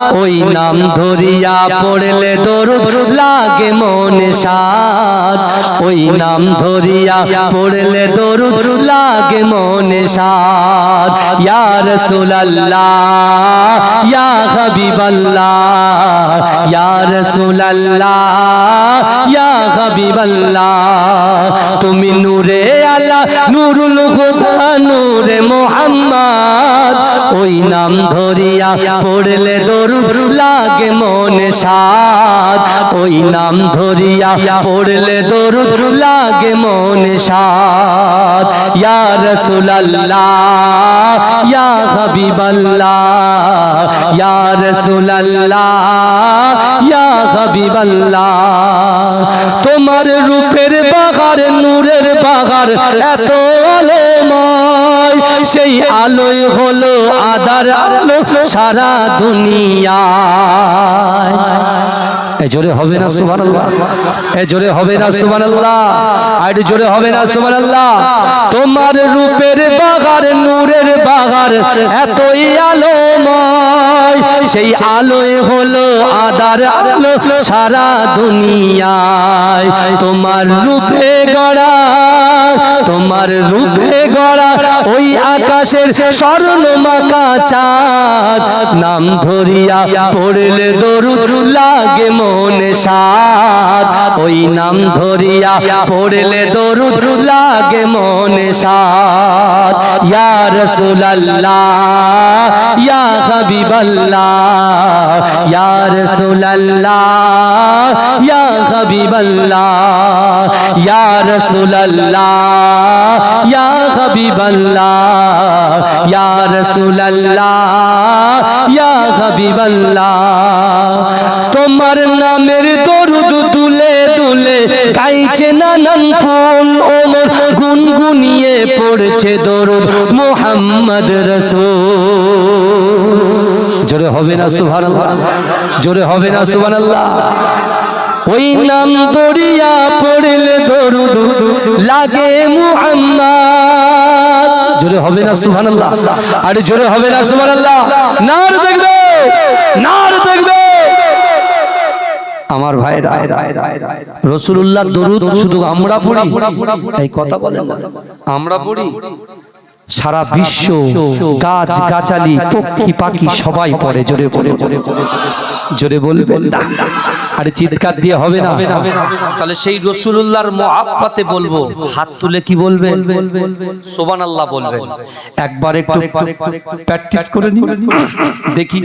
ওই নাম ধরিয়া পড়লে দরুদ লাগে মনে সাদ ওই নাম ধরিয়া পড়লে দরুদ লাগে মনে সাদ ইয়া রাসূলুল্লাহ ইয়া হাবিবাল্লাহ ইয়া রাসূলুল্লাহ ইয়া হাবিবাল্লাহ। তুমি নূরে আলা নূরুল হুদা নূরে মুহাম্মদ। ওই নাম ধরিয়া পড়লে দরুদ লাগে মনে সাদ। ওই নাম ধরিয়া পড়লে দরুদ লাগে মনে সাদ। ইয়া রাসূলুল্লাহ, ইয়া হাবিবাল্লাহ, ইয়া রাসূলুল্লাহ, ইয়া হাবিবাল্লাহ। তোমার রূপের বাগার, নূরের বাগার, এত আলোময় সেই আলোয় হলো আদার আলো সারা দুনিয়া এ জোরে হবে না সুবহানাল্লাহ। এ জোরে হবে না সুবহানাল্লাহ। আর জোরে হবে না সুবহানাল্লাহ। তোমার রূপের বাগার, নূরের বাগার এতই আলোময়। সেই আলোয় হলো আদার আলো সারা দুনিয়ায়। তোমার রূপে গড়া তোমার রূপে গড়া ওই আকাশের স্বর্ণ মাকা চাঁদ। নাম ধরিয়া পড়লে দরুদ লাগে মনে সাদ ওই নাম ধরিয়া পড়লে দরুদ লাগে মনে সাদ ইয়া রাসূলুল্লাহ, ইয়া হাবিবাল্লাহ, ইয়া রাসূলুল্লাহ, ইয়া হাবিবাল্লাহ। ইয়া রাসূলুল্লাহ, ইয়া হাবিবাল্লাহ, ইয়া রাসূলুল্লাহ, ইয়া হাবিবাল্লাহ। তোমার নামের দরুদ তুলে তুলে গাইছে নানান ফুল ওমর গুনগুনিয়ে পড়ছে দরুদ মুহাম্মদ রাসূল। জোরে হবে না সুবহানাল্লাহ, জোরে হবে না সুবহানাল্লাহ। ওই নাম দরিয়া পড়লে দরুদ লাগে জোরে হবে না সুবহানাল্লাহ। আর জোরে হবে না সুবহানাল্লাহ। নার দেখবে নার দেখবে। আমার ভাই রসুল্লাহ দরুদ শুধু আমরা পড়ি? এই কথা বলেন না। আমরা পড়ি? সারা বিশ্ব গাছ গাছালি, পক্ষী পাখি সবাই পড়ে, জোরে পড়ে পড়ে জোরে বলবেন না। আরে চিৎকার দিয়ে হবে না। তাহলে সেই রসুল্লাহর মহাব্বাতে বলব। হাত তুলে কি বলবেন? সোবান আল্লাহ বলবেন। একবার একটু প্র্যাকটিস করে নিন। দেখি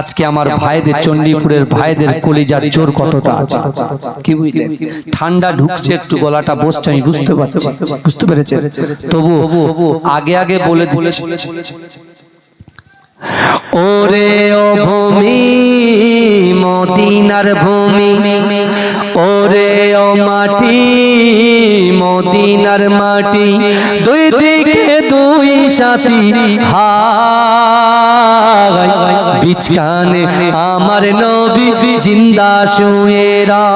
আজকে আমার ভাইদের চণ্ডীপুরের ভাইদের কলিজার জোর কতটা আছে? কি বুঝলেন? ঠান্ডা ঢুকছে একটু গলাটা বসছে আমি বুঝতে পারছি। বুঝতে পেরেছে। তবু আগে আগে বলে দিচ্ছি ওরে ও ভূমি। মদিনার ভূমি। ওরে ও মাটি, মদিনার মাটি। দুই দিকে দুই সাথী হাই আমার নবী জিন্দা শুয়েরা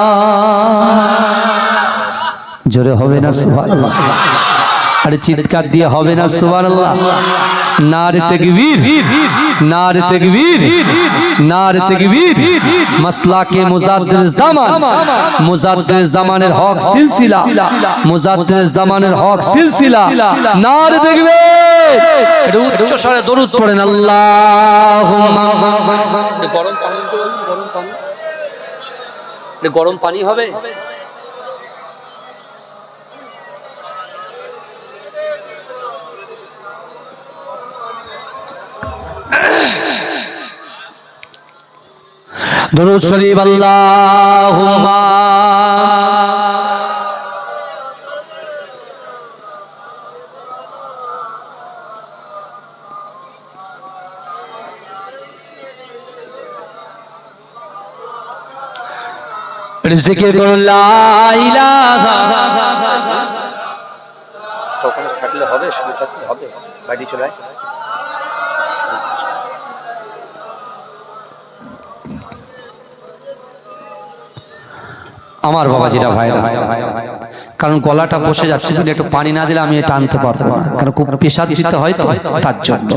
জোরে হবে না, সুবহানাল্লাহ। আরে চিৎকার দিয়ে হবে না, সুবহানাল্লাহ। নারে তকবীর নারে তকবীর, নারে জামান জামানের হক সিলসিলা, মুজাদ্দিদ জামানের হক সিলসিলা। নারে একটু উচ্চ স্বরে দরুদ পড়েন, আল্লাহুম্মা। গরম পানি গরম পানি। গরম পানি হবে? দরুদ শরীফ আল্লাহুম্মা। জিকির করুন লা থাকলে হবে শুরু থাকলে হবে বাড়ি চলে আমার বাবা যেটা ভাই কারণ গলাটা বসে যাচ্ছে যদি একটু পানি না দিলে আমি এটা আনতে পারব না। কারণ খুব পেশাদ দিতে হয় তো, তার জন্য।